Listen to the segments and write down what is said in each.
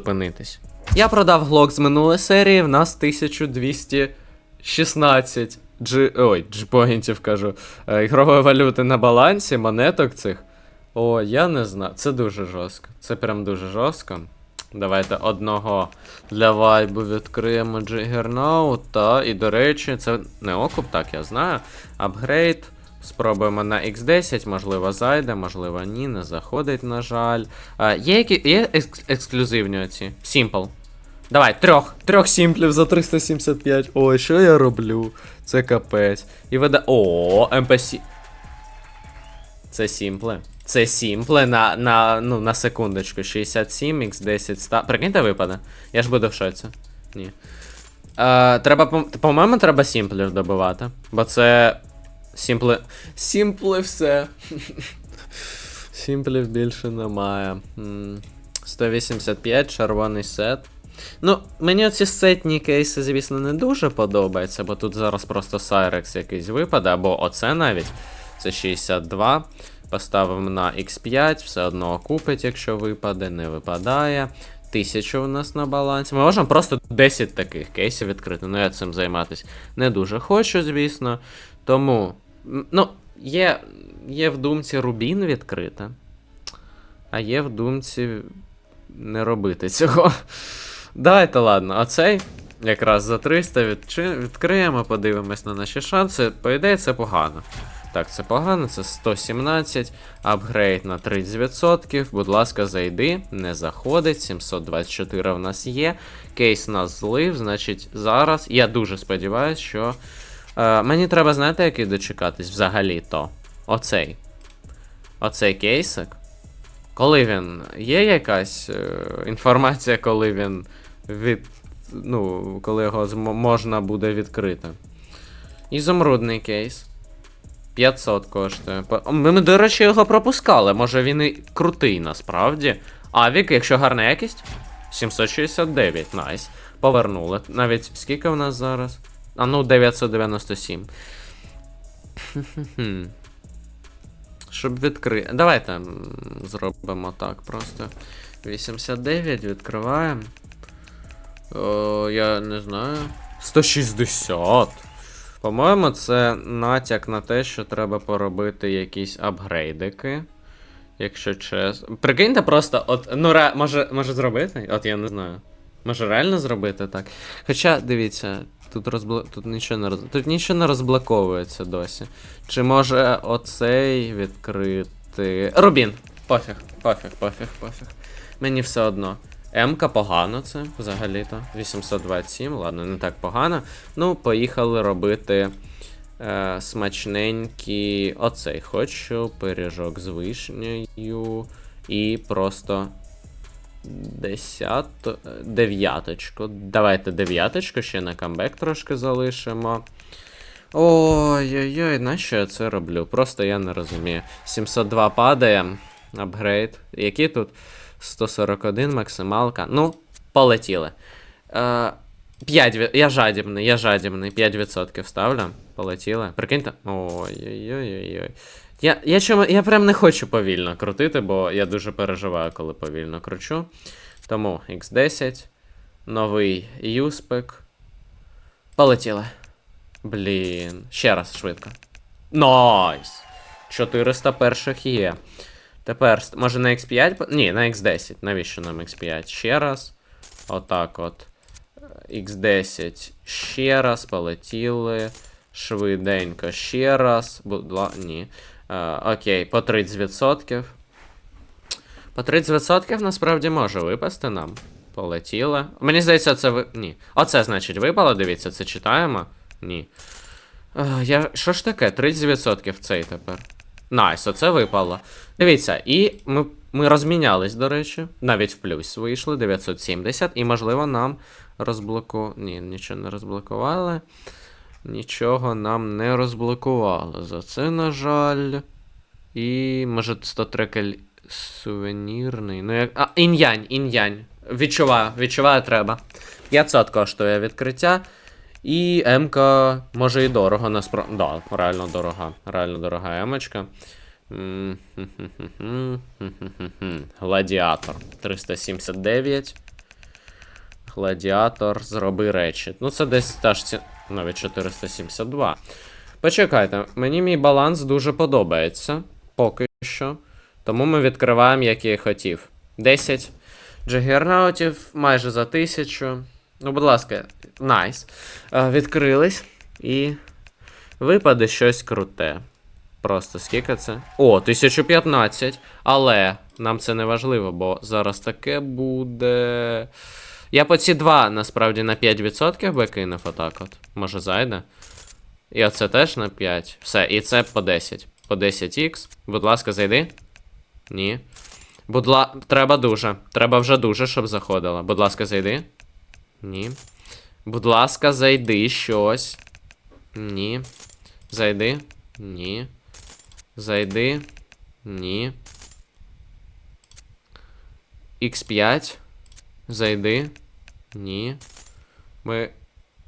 зупинитись. Я продав глок з минулої серії, в нас 1216 G... Ой, джпоінтів кажу. Е, ігрової валюти на балансі, монеток цих. О, я не знаю. Це дуже жорстко. Це прям дуже жорстко. Давайте одного для вайбу відкриємо Джигернаут. Та, і до речі, це не окуп, так я знаю. Апгрейд. Спробуємо на X10, можливо, зайде, можливо, ні, не заходить, на жаль. А, є які є екс- ексклюзивні оці? Simple. Давай, трьох. Трьох сімплів за 375. Ой, що я роблю? Це капець. І вида. О, NPC. Це сімпле. Це сімпле на, на, ну, на секундочку. 67, x10, 100. Прикиньте, випаде. Я ж буду в шоці. Ні. Е, треба, по-моєму, треба сімплів добивати. Бо це. Сімпле. Сімпле все. Сімплів більше немає. 185, червоний сет. Ну, мені оці сетні кейси, звісно, не дуже подобаються, бо тут зараз просто Сайрекс якийсь випаде, або оце навіть. Це 62. Поставимо на X5, все одно купить, якщо випаде, не випадає. 1000 у нас на балансі. Ми можемо просто 10 таких кейсів відкрити. Ну, я цим займатися не дуже хочу, звісно. Тому, ну, є, є в думці Рубін відкрити, а є в думці не робити цього. Давайте, ладно, оцей якраз за 300 відчи... відкриємо, подивимось на наші шанси. По ідеї, це погано. Так, це погано, це 117, апгрейд на 30%. Будь ласка, зайди, не заходить. 724 в нас є. Кейс нас злив, значить, зараз. Я дуже сподіваюся, що. Е, мені треба, знаєте, який дочекатись взагалі-то. Оцей. Оцей кейсик. Коли він. Є якась е, інформація, коли він від. Ну, коли його можна буде відкрити. Ізумрудний кейс. 500 коштує. Ми, до речі, його пропускали. Може він і крутий насправді. Авік, якщо гарна якість. 769, найс. Повернули. Навіть скільки в нас зараз? А ну, 997. Щоб відкрити. Давайте зробимо так просто. 89 відкриваємо. Я не знаю. 160. По-моєму, це натяк на те, що треба поробити якісь апгрейдики. Якщо чесно. Прикиньте просто, от, ну, ре, може, може зробити? От я не знаю. Може реально зробити так? Хоча, дивіться, тут розбл... тут нічого не роз... тут нічого не розблоковується досі. Чи може оцей відкрити. Рубін! Пофіг, пофіг, пофіг, пофіг. Мені все одно. М-ка погано це взагалі-то. 827, ладно, не так погано. Ну, поїхали робити е, смачненький. Оцей хочу. Пиріжок з вишнею. І просто. Десято. Дев'яточку. Давайте дев'яточку ще на камбек трошки залишимо. Ой-ой-ой, на що я це роблю? Просто я не розумію. 702 падає. Апгрейд. Які тут? 141 максималка. Ну, полетіли. Е, 5, я жадібний, я жадібний. 5% ставлю. Полетіли. Прикиньте. Ой-ой-ой-ой. Я, я, чому, я прям не хочу повільно крутити, бо я дуже переживаю, коли повільно кручу. Тому X10. Новий юспек. Полетіли. Блін. Ще раз швидко. Найс! 400 перших є. Тепер, може на X5? Ні, на X10. Навіщо нам X5? Ще раз. Отак от. Е, X10 ще раз. Полетіли. Швиденько ще раз. Будла... Ні. Е, окей, по 30%. По 30% насправді може випасти нам. Полетіли. Мені здається, це ви. Ні. Оце, значить, випало, дивіться, це читаємо. Ні. Е, я... Що ж таке? 30% цей тепер. Найс, оце випало. Дивіться, і ми Ми розмінялись, до речі. Навіть в плюс вийшли 970, і, можливо, нам розблоку. Ні, нічого не розблокували. Нічого нам не розблокували. За це, на жаль. І, може, 100 трекель сувенірний. Ну, як. А, інь-янь, інь-янь. Відчуваю, відчуваю, треба. 500 коштує відкриття. І М-ка, може і дорого, насправді. Да, реально дорога. Реально дорога М-очка. Гладіатор 379. Гладіатор, зроби речі. Ну, це десь та ж ці... навіть 472. Почекайте, мені мій баланс дуже подобається. Поки що. Тому ми відкриваємо, як я хотів. 10 джагернаутів майже за 1000. Ну, будь ласка, найс. Е, Відкрились і випаде щось круте. Просто скільки це? О, 1015. Але нам це не важливо, бо зараз таке буде. Я по ці два насправді на 5% би кинув отак от. Може зайде. І оце теж на 5. Все, і це по 10. По 10х. Будь ласка, зайди. Ні. Будь ла... Треба дуже. Треба вже дуже, щоб заходило. Будь ласка, зайди. Ні. Будь ласка, зайди щось. Ні. Зайди. Ні. Зайди. Ні. X5. Зайди. Ні. Ми.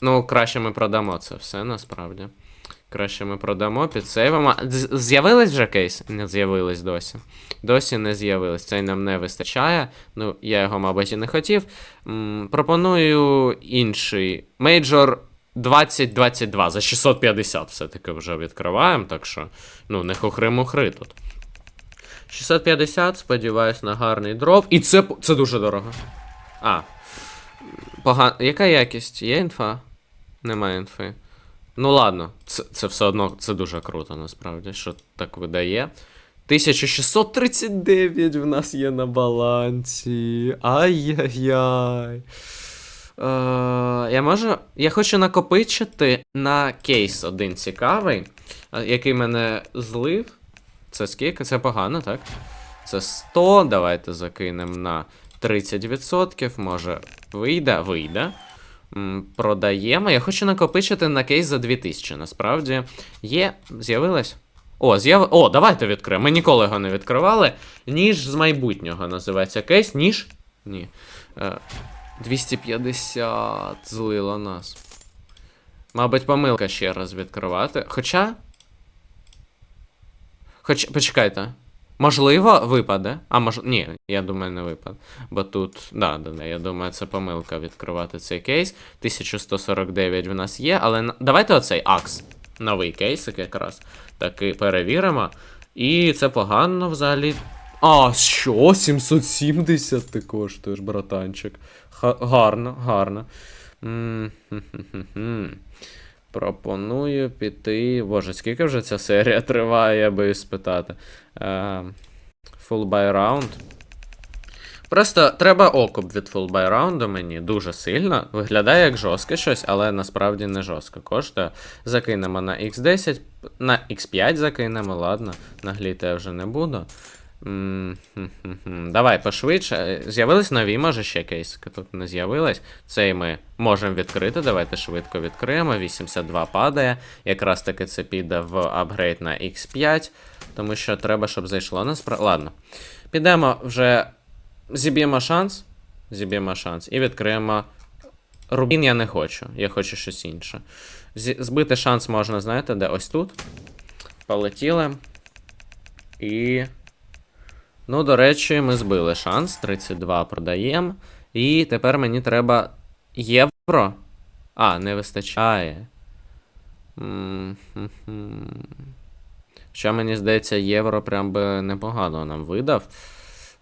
Ну, краще ми продамо це все насправді. Краще ми продамо, підсейвимо. З'явились вже кейс? Не з'явились досі. Досі не з'явились. Цей нам не вистачає. Ну, я його, мабуть, і не хотів. М, пропоную інший. Мейджор 2022 за 650 все-таки вже відкриваємо, так що, ну, не хухри-мухри тут. 650, сподіваюсь, на гарний дроп. І це, це дуже дорого. А. Погано. Яка якість? Є інфа? Немає інфи. Ну ладно, це, це все одно це дуже круто, насправді, що так видає. 1639 в нас є на балансі. Ай-яй-яй. Е, я можу. Я хочу накопичити на кейс один цікавий, е, який мене злив. Це скільки? Це погано, так? Це 100. Давайте закинемо на 30%. Може, вийде, вийде. Продаємо. Я хочу накопичити на кейс за 2000. Насправді. Є. З'явилось? О, з'яв... О, давайте відкриємо. Ми ніколи його не відкривали. Ніж з майбутнього називається кейс. Ніж? Ні. Е, 250 злило нас. Мабуть, помилка ще раз відкривати. Хоча. Хоч, почекайте. Можливо, випаде. А мож... Ні, я думаю, не випаде. Бо тут. Да, да, да, я думаю, це помилка відкривати цей кейс. 1149 в нас є, але давайте оцей Акс. Новий кейсик якраз. Таки перевіримо. І це погано взагалі. А, що? 770 ти коштуєш, братанчик. Ха- гарно, гарно. М, хм-хм-хм-хм. Пропоную піти. Боже, скільки вже ця серія триває, я боюсь спитати. Е, Full buy round. Просто треба окуп від full buy раунду мені дуже сильно. Виглядає як жорстке щось, але насправді не жорстко коштує. Закинемо на X10, на X5 закинемо, ладно, нагліти я вже не буду. Давай пошвидше. З'явились нові, може ще кейсики тут не з'явилось. Цей ми можемо відкрити. Давайте швидко відкриємо. 82 падає. Якраз таки це піде в апгрейд на X5. Тому що треба, щоб зайшло насправді. Ладно. Підемо вже. Зіб'ємо шанс. Зіб'ємо шанс. І відкриємо. Рубін я не хочу. Я хочу щось інше. Збити шанс можна, знаєте, де ось тут. Полетіли. І. Ну, до речі, ми збили шанс. 32 продаємо. І тепер мені треба євро. А, не вистачає. Хоча мені здається, євро прям би непогано нам видав.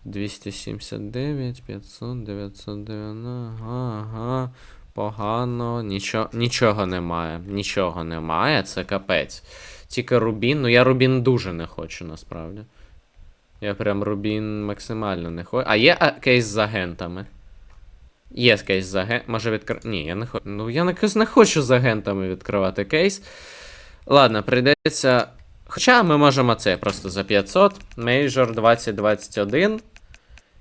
279, 500, 990. Ага, ага. Погано. Нічого, нічого немає. Нічого немає, це капець. Тільки Рубін. Ну я Рубін дуже не хочу, насправді. Я прям Рубін максимально не хочу. А є а, кейс з агентами? Є кейс з агентами. Може відкр... Ні, я не хочу. Ну я якось не хочу з агентами відкривати кейс. Ладно, прийдеться. Хоча ми можемо це просто за 500. Major 2021.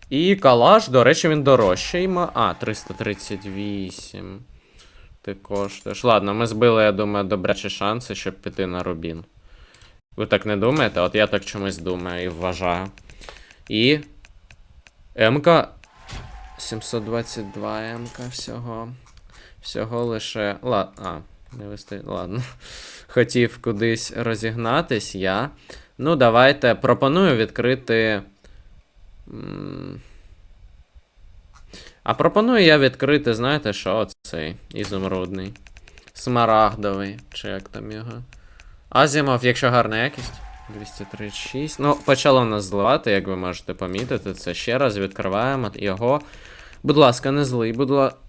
І калаш, до речі, він дорожчий. А, 338. Ти коштуєш. Ладно, ми збили, я думаю, добрячі шанси, щоб піти на Рубін. Ви так не думаєте? От я так чомусь думаю і вважаю. І. МК. 722 МК всього. Всього лише. Ла... А, не висти... Ладно. Хотів кудись розігнатись я. Ну, давайте. Пропоную відкрити. А пропоную я відкрити, знаєте, що оцей ізумрудний. Смарагдовий, чи як там його. Азімов, якщо гарна якість. 236. Ну, почало нас зливати, як ви можете помітити. Це ще раз відкриваємо його. Будь ласка, не злий, будь ласка.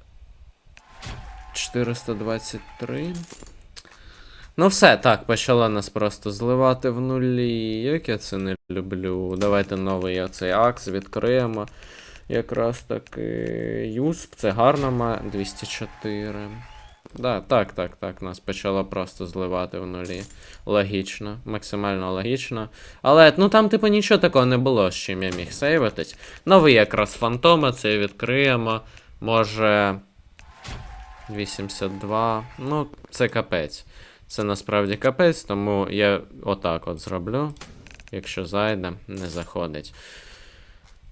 423. Ну, все, так, почало нас просто зливати в нулі. Як я це не люблю. Давайте новий оцей акс відкриємо. Якраз таки. Юсп, це гарно має. 204. Да, так, так, так. Нас почало просто зливати в нулі. Логічно, максимально логічно. Але ну там, типу, нічого такого не було, з чим я міг сейвитись. Новий якраз фантома, це відкриємо. Може. 82. Ну, це капець. Це насправді капець, тому я отак от зроблю. Якщо зайде, не заходить.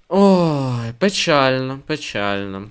Ой, печально, печально.